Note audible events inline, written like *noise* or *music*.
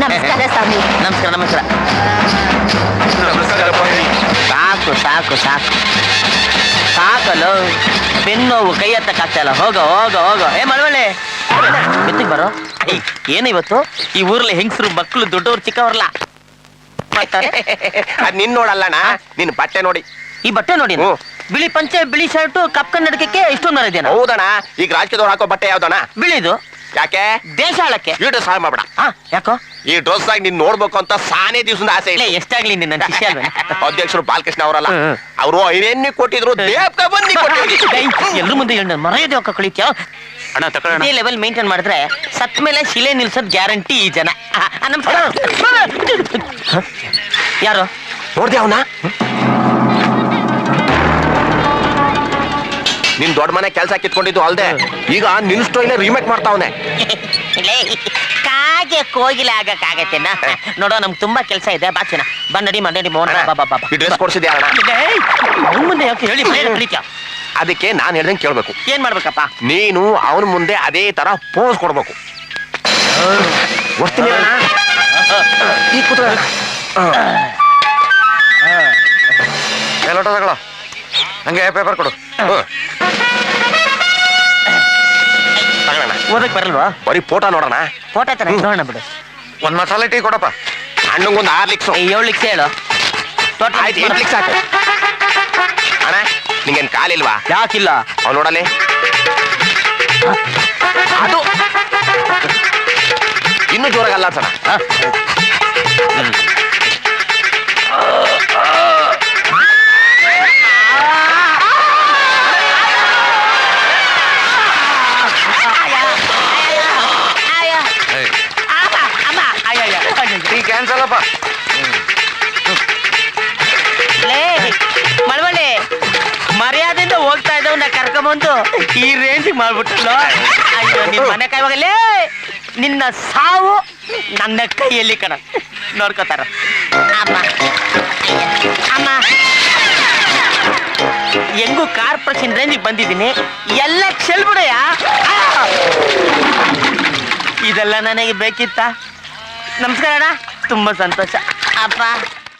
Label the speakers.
Speaker 1: ನಮಸ್ಕಾರ ಸ್ವಾಮಿ.
Speaker 2: ನಮಸ್ಕಾರ ನಮಸ್ಕಾರ. ಸಾಕು ಸಾಕು ಸಾಕು. ಸಾಕಲು ಬೆನ್ನೋವು ಕೈ ಎತ್ತಕ್ಕಾಗ್ತಾಯಿಲ್ಲ ಹೋಗೋ ಹೋಗೋ ಹೋಗೋ. ಏ ಮಳವಳ್ಳಿ. ಎತ್ತಿಗೆ ಬರೋ? ಏಯ್, ಏನು ಇವತ್ತು? ಈ ಊರಲ್ಲಿ ಹೆಂಗಸರು ಮಕ್ಕಳು ದೊಡ್ಡವ್ರು ಚಿಕ್ಕವರಲ್ಲ? ಮಾಡ್ತಾರೆ?
Speaker 3: ಅದ್ ನಿನ್ ನೋಡಲ್ಲಣ್ಣ ನಿನ್ ಬಟ್ಟೆ ನೋಡಿ.
Speaker 2: ಈ ಬಟ್ಟೆ ನೋಡಿ. ಬಿಳಿ ಪಂಚೆ ಬಿಳಿ ಶರ್ಟ್ ಕಪ್ ಕನ್ನಡಕಕ್ಕೆ ಇಷ್ಟೊಂದು ಮರ ಇದೆಯಾ
Speaker 3: ಹೌದಣ್ಣ. ಈಗ ರಾಜಕೀಯದವ್ರು ಹಾಕೋ ಬಟ್ಟೆ ಯಾವ್ದಣ್ಣ?
Speaker 2: ಬಿಳಿದು?
Speaker 3: ಯಾಕೆ?
Speaker 2: ದೇಶ ಆಳಕ್ಕೆ
Speaker 3: ಸಹಾಯ ಮಾಡ್ಬೇಡ.
Speaker 2: ಹಾ ಯಾಕೋ?
Speaker 3: ಈ ಡ್ರೆಸ್ ಆಗಿ ನೀನ್ ನೋಡ್ಬೇಕು ಅಂತ ಸಾನೇ ದಿವಸದ ಆಸೆ
Speaker 2: ಇಲ್ಲ ಎಷ್ಟಾಗ್ಲಿ ನಿನ್ನ ಶಿಷ್ಯ ಅಲ್ವೇ
Speaker 3: ಅಧ್ಯಕ್ಷರು ಬಾಲಕೃಷ್ಣ ಅವರಲ್ಲ. ಅವರು ಐರೇನ್ನಿ ಕೊಟ್ಟಿದ್ರು ದೇವ್ಕ ಬಂದಿ *laughs*
Speaker 2: ಎಲ್ಲರೂ ಮುಂದೆ ಹೇಳ ಮರ್ಯಾದೆ ಹೋಗ ಕಳಿತ್ಯ?
Speaker 3: ಅಣ್ಣ ತಕೊಳ್ಳೋಣ
Speaker 2: ಈ ಲೆವೆಲ್ ಮೇಂಟೈನ್ ಮಾಡಿದ್ರೆ ಸತ್ ಮೇಲೆ ಶಿಲೆ ನಿಲ್ಸೋದ್ ಗ್ಯಾರಂಟಿ ಈ ಜನ. ಆ, ಆ, ನಮಸ್ಕಾರ ಯಾರು?
Speaker 3: ನೋಡ್ದೆ ಅವನ? ನಿನ್ ದೊಡ್ಡ ಮನೆ ಕೆಲ್ಸ ಕಿತ್ಕೊಂಡಿದ್ದು ಅಲ್ದೆ ಈಗ ನಿನ್ ಸ್ಟೈಲ್ ರಿಮೇಕ್ ಮಾಡ್ತಾವನೆ
Speaker 2: ಲೇ, ಕಾಗೆ ಕೋಗಿಲೆ ಆಗಕ್ಕಾಗತ್ತೇನ ನೋಡೋ ನಮ್ಗೆ ತುಂಬಾ ಕೆಲಸ ಇದೆ. ಬಾಚಿನ ಬನ್ನಡಿ ಮನ್ನಡಿ ಮೋಹನ ಬಾ ಬಾ ಬಾ.
Speaker 3: ಈ ಡ್ರೆಸ್ ಕೊಡ್ಸಿದ್ಯಾ ಅಣ್ಣ?
Speaker 2: ಏಯ್, ಮುಂದೆ ಯಾಕೆ ಹೇಳಿ? ಕಳಿತ್ಯ?
Speaker 3: ಅದಕ್ಕೆ ನಾನು ಹೇಳ್ದಂಗೆ ಕೇಳಬೇಕು.
Speaker 2: ಏನ್ ಮಾಡ್ಬೇಕಪ್ಪ?
Speaker 3: ನೀನು ಅವನ ಮುಂದೆ ಅದೇ ತರ ಪೋಸ್ ಕೊಡ್ಬೇಕು. ಅಣ್ಣ. ಈಗ ಕೂತ್ಕೊ ತಗೊಳ್ಳೋ ಹಂಗೆ ಪೇಪರ್ ಕೊಡು. ಹ್ಮ್.
Speaker 2: ಓದಕ್ ಬರಲ್ವಾ?
Speaker 3: ಬರೀ ಫೋಟೋ ನೋಡೋಣ.
Speaker 2: ಫೋಟೋ ತರ ನೋಡೋಣ ಬಿಡು.
Speaker 3: ಒಂದ್ ಮಸಾಲೆ ಟೀ ಕೊಡಪ್ಪ. ಅಣ್ಣಂಗೊಂದು ಆರ್ ಲಿಕ್ಸ್
Speaker 2: ಏಳು ಲಿಕ್ಸ್ ಹೇಳು. Total
Speaker 3: ಆಯ್ತು ಏಳು ಲಿಕ್ಸ್ ಹಾಕು ಅಣ್ಣ ನಿಂಗೇನ್ ಕಾಲಿಲ್ವಾ?
Speaker 2: ಯಾಕಿಲ್ಲ?
Speaker 3: ಅವ್ನು ನೋಡಲಿ ಅದು. ಇನ್ನು ಜೋರಾಗಲ್ಲ ಅಲ್ಲಾಡ್ಸೋಣ
Speaker 2: ಲೇ, ಮಳವಳ್ಳಿ ಮರ್ಯಾದೆಯಿಂದ ಹೋಗ್ತಾ ಇದ್ದವನ್ನ ಕರ್ಕೊಂಬಂದು ಈ ರೇಂಜ್ ಮಾಡ್ಬಿಟ್ಟಲ್ಲ ಅಯ್ಯೋ ನಿನ್ ಮನೆ ಕೈವಾಗಲೇ ನಿನ್ನ ಸಾವು ನನ್ನ ಕೈಯಲ್ಲಿ ಕಣ. ನೋಡ್ಕೋತಾರ. ಅಮ್ಮ ಅಮ್ಮ. ಹೆಂಗೂ ಕಾರ್ಪೊರೇಷನ್ ರೇಂಜಿಗೆ ಬಂದಿದ್ದೀನಿ. ಎಲ್ಲ ಚೆಲ್ಬಿಡಯ್ಯ! ಇದೆಲ್ಲ ನನಗೆ ಬೇಕಿತ್ತ? ನಮಸ್ಕಾರ ಅಣ್ಣ. ತುಂಬಾ ಸಂತೋಷ. ಅಪ್ಪ.